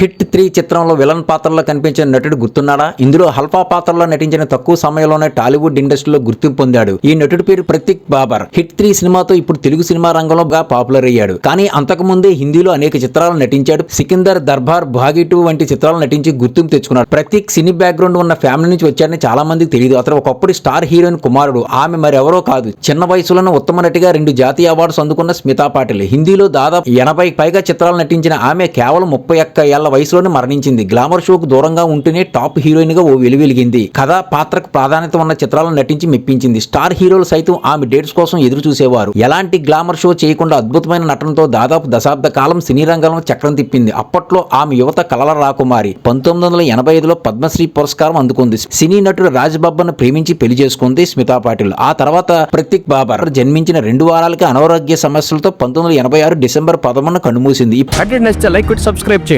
Hit three చిత్రంలో villain పాత్రలో కనిపించిన నటుడు గుర్తున్నాడా? ఇందులో హల్ఫా పాత్రలో నటించిన తక్కువ సమయంలోనే టాలీవుడ్ ఇండస్ట్రీలో గుర్తింపు పొందాడు. ఈ నటుడి పేరు ప్రతీక్ బాబర్. హిట్ త్రీ సినిమాతో ఇప్పుడు తెలుగు సినిమా రంగంలో బాగా పాపులర్ అయ్యాడు. కానీ అంతకు ముందే హిందీలో అనేక చిత్రాలు నటించాడు. సికిందర్ దర్బార్ భాగి టూ వంటి చిత్రాలు నటించి గుర్తింపు తెచ్చుకున్నాడు. ప్రతీక్ సినీ బ్యాక్గ్రౌండ్ ఉన్న ఫ్యామిలీ నుంచి వచ్చాడని చాలా మందికి తెలియదు. అతను ఒకప్పుడు స్టార్ హీరోయిన్ కుమారుడు. ఆమె మరెవరో కాదు. చిన్న వయసులోనే ఉత్తమ నటిగా రెండు జాతీయ అవార్డ్స్ అందుకున్న స్మితా పాటిల్. హిందీలో దాదాపు ఎనభై పైగా చిత్రాలు నటించిన ఆమె కేవలం ముప్పై ఒక్క ఏళ్ళ వయసులోనే మరణించింది. గ్లామర్ షోకు దూరంగా ఉంటూనే టాప్ హీరోయిన్గా ఓ వెలువెలిగింది. కథ పాత్రకు ప్రాధాన్యత ఉన్న చిత్రాలను నటించి మెప్పించింది. స్టార్ హీరోలు సైతం ఆమె డేట్స్ కోసం ఎదురు చూసేవారు ఎలాంటి గ్లామర్ షో చేయకుండా అద్భుతమైన నటనతో దాదాపు దశాబ్ద కాలం సినీ రంగంలో చక్రం తిప్పింది. అప్పట్లో ఆమె యువత కలల రాకుమారి. పంతొమ్మిది వందల ఎనభై ఐదులో పద్మశ్రీ పురస్కారం అందుకుంది. సినీ నటుడు రాజ్ ప్రేమించి పెళ్ళి చేసుకుంది స్మితా పాటిల్. ఆ తర్వాత ప్రతీక్ బాబర్ జన్మించిన రెండు వారాలకి అనారోగ్య సమస్యలతో పంతొమ్మిది వందల ఎనభై ఆరు డిసెంబర్ పదమూడున కన్నుమూసింది. Like subscribe